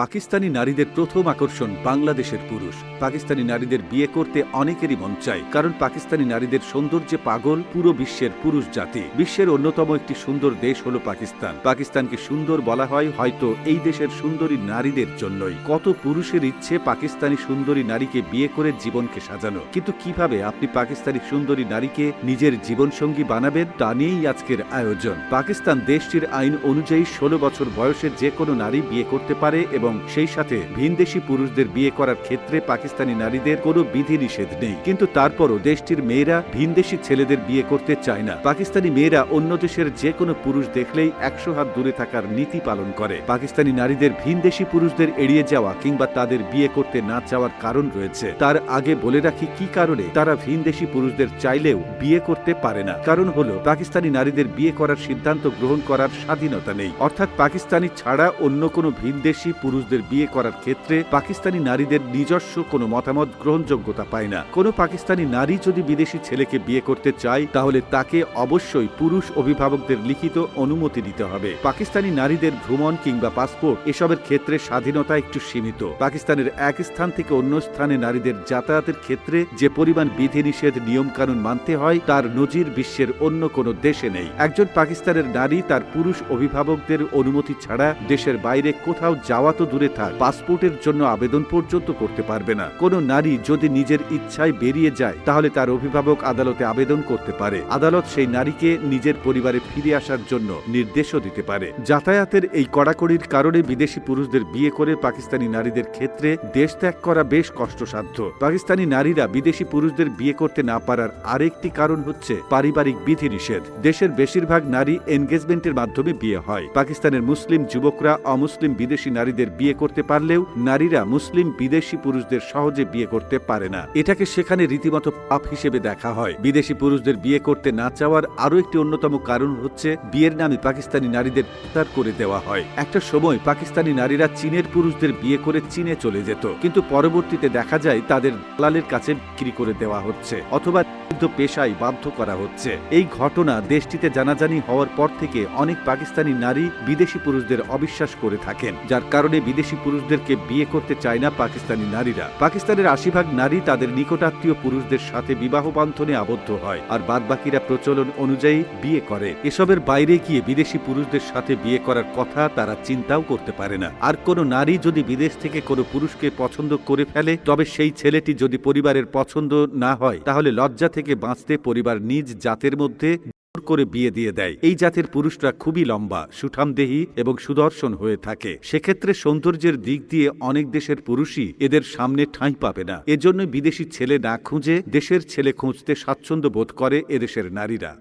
পাকিস্তানি নারীদের প্রথম আকর্ষণ বাংলাদেশের পুরুষ। পাকিস্তানি নারীদের বিয়ে করতে অনেকেরই মন চায়, কারণ পাকিস্তানি নারীদের সৌন্দর্যে পাগল পুরো বিশ্বের পুরুষ জাতি। বিশ্বের অন্যতম একটি সুন্দর দেশ হলো পাকিস্তান। পাকিস্তানকে সুন্দর বলা হয় হয়তো এই দেশের সুন্দরী নারীদের জন্যই। কত পুরুষের ইচ্ছে পাকিস্তানি সুন্দরী নারীকে বিয়ে করে জীবনকে সাজানো। কিন্তু কীভাবে আপনি পাকিস্তানি সুন্দরী নারীকে নিজের জীবনসঙ্গী বানাবেন তা নিয়েই আজকের আয়োজন। পাকিস্তান দেশটির আইন অনুযায়ী ষোলো বছর বয়সের যে কোনো নারী বিয়ে করতে পারে এবং সেই সাথে ভিনদেশি পুরুষদের বিয়ে করার ক্ষেত্রে পাকিস্তানি নারীদের কোনো বিধিনিষেধ নেই। কিন্তু তারপরও দেশটির মেয়েরা ভিনদেশি ছেলেদের বিয়ে করতে চায় না। পাকিস্তানি মেয়েরা অন্য দেশের যে কোনো পুরুষ দেখলেই একশো হাত দূরে থাকার নীতি পালন করে। পাকিস্তানি নারীদের ভিনদেশি পুরুষদের এড়িয়ে যাওয়া কিংবা তাদের বিয়ে করতে না চাওয়ার কারণ রয়েছে। তার আগে বলে রাখি কি কারণে তারা ভিনদেশি পুরুষদের চাইলেও বিয়ে করতে পারে না। কারণ হলো, পাকিস্তানি নারীদের বিয়ে করার সিদ্ধান্ত গ্রহণ করার স্বাধীনতা নেই। অর্থাৎ পাকিস্তানি ছাড়া অন্য কোনো ভিনদেশি পুরুষদের বিয়ে করার ক্ষেত্রে পাকিস্তানি নারীদের নিজস্ব কোনো মতামত গ্রহণযোগ্যতা পায় না। কোনো পাকিস্তানি নারী যদি বিদেশি ছেলেকে বিয়ে করতে চায়, তাহলে তাকে অবশ্যই পুরুষ অভিভাবকদের লিখিত অনুমতি দিতে হবে। পাকিস্তানি নারীদের ভ্রমণ কিংবা পাসপোর্ট এসবের ক্ষেত্রে স্বাধীনতা একটু সীমিত। পাকিস্তানের এক স্থান থেকে অন্য স্থানে নারীদের যাতায়াতের ক্ষেত্রে যে পরিমাণ বিধিনিষেধ নিয়মকানুন মানতে হয়, তার নজির বিশ্বের অন্য কোনো দেশে নেই। একজন পাকিস্তানের নারী তার পুরুষ অভিভাবকদের অনুমতি ছাড়া দেশের বাইরে কোথাও যাওয়া তো দূরে থাক, পাসপোর্টের জন্য আবেদন পর্যন্ত করতে পারবে না। কোনো নারী যদি নিজের ইচ্ছায় বেরিয়ে যায়, তাহলে তার অভিভাবক আদালতে আবেদন করতে পারে। আদালত সেই নারীকে নিজের পরিবারে ফিরে আসার জন্য নির্দেশও দিতে পারে। যাতায়াতের এই কড়াকড়ির কারণে বিদেশি পুরুষদের বিয়ে করে পাকিস্তানি নারীদের ক্ষেত্রে দেশ ত্যাগ করা বেশ কষ্টসাধ্য। পাকিস্তানি নারীরা বিদেশি পুরুষদের বিয়ে করতে না পারার আরেকটি কারণ হচ্ছে পারিবারিক বিধিনিষেধ। দেশের বেশিরভাগ নারী এনগেজমেন্টের মাধ্যমে বিয়ে হয়। পাকিস্তানের মুসলিম যুবকরা অমুসলিম বিদেশি নারীদের বিয়ে করতে পারলেও নারীরা মুসলিম বিদেশি পুরুষদের সহজে বিয়ে করতে পারে না। এটাকে সেখানে রীতিমতো পাপ হিসেবে দেখা হয়। বিদেশি পুরুষদের বিয়ে করতে না চাওয়ার আরও একটি অন্যতম কারণ হচ্ছে বিয়ের নামে পাকিস্তানি নারীদের গ্রেফতার করে দেওয়া হয়। একটা সময় পাকিস্তানি নারীরা চীনের পুরুষদের বিয়ে করে চীনে চলে যেত। কিন্তু পরবর্তীতে দেখা যায় তাদের দালালের কাছে বিক্রি করে দেওয়া হচ্ছে অথবা নিষিদ্ধ পেশায় বাধ্য করা হচ্ছে। এই ঘটনা দেশটিতে জানাজানি হওয়ার পর থেকে অনেক পাকিস্তানি নারী বিদেশি পুরুষদের অবিশ্বাস করে থাকেন, যার কারণে বিদেশি পুরুষদেরকে বিয়ে করতে চায় না পাকিস্তানি নারীরা। পাকিস্তানের আশি ভাগ নারী তাদের নিকটাত্মীয় পুরুষদের সাথে বিবাহ বন্ধনে আবদ্ধ হয়, আর বাদবাকিরা প্রচলন অনুযায়ী বিয়ে করে। এসবের বাইরে গিয়ে বিদেশি পুরুষদের সাথে বিয়ে করার কথা তারা চিন্তাও করতে পারে না। আর কোনো নারী যদি বিদেশ থেকে কোনো পুরুষকে পছন্দ করে ফেলে, তবে সেই ছেলেটি যদি পরিবারের পছন্দ না হয়, তাহলে লজ্জা থেকে বাঁচতে পরিবার নিজ জাতের মধ্যে করে বিয়ে দিয়ে দেয়। এই জাতের পুরুষরা খুবই লম্বা, সুঠামদেহী এবং সুদর্শন হয়ে থাকে। সেক্ষেত্রে সৌন্দর্যের দিক দিয়ে অনেক দেশের পুরুষই এদের সামনে ঠাঁই পাবে না। এজন্য বিদেশি ছেলে না খুঁজে দেশের ছেলে খুঁজতে স্বাচ্ছন্দ্য বোধ করে এদেশের নারীরা।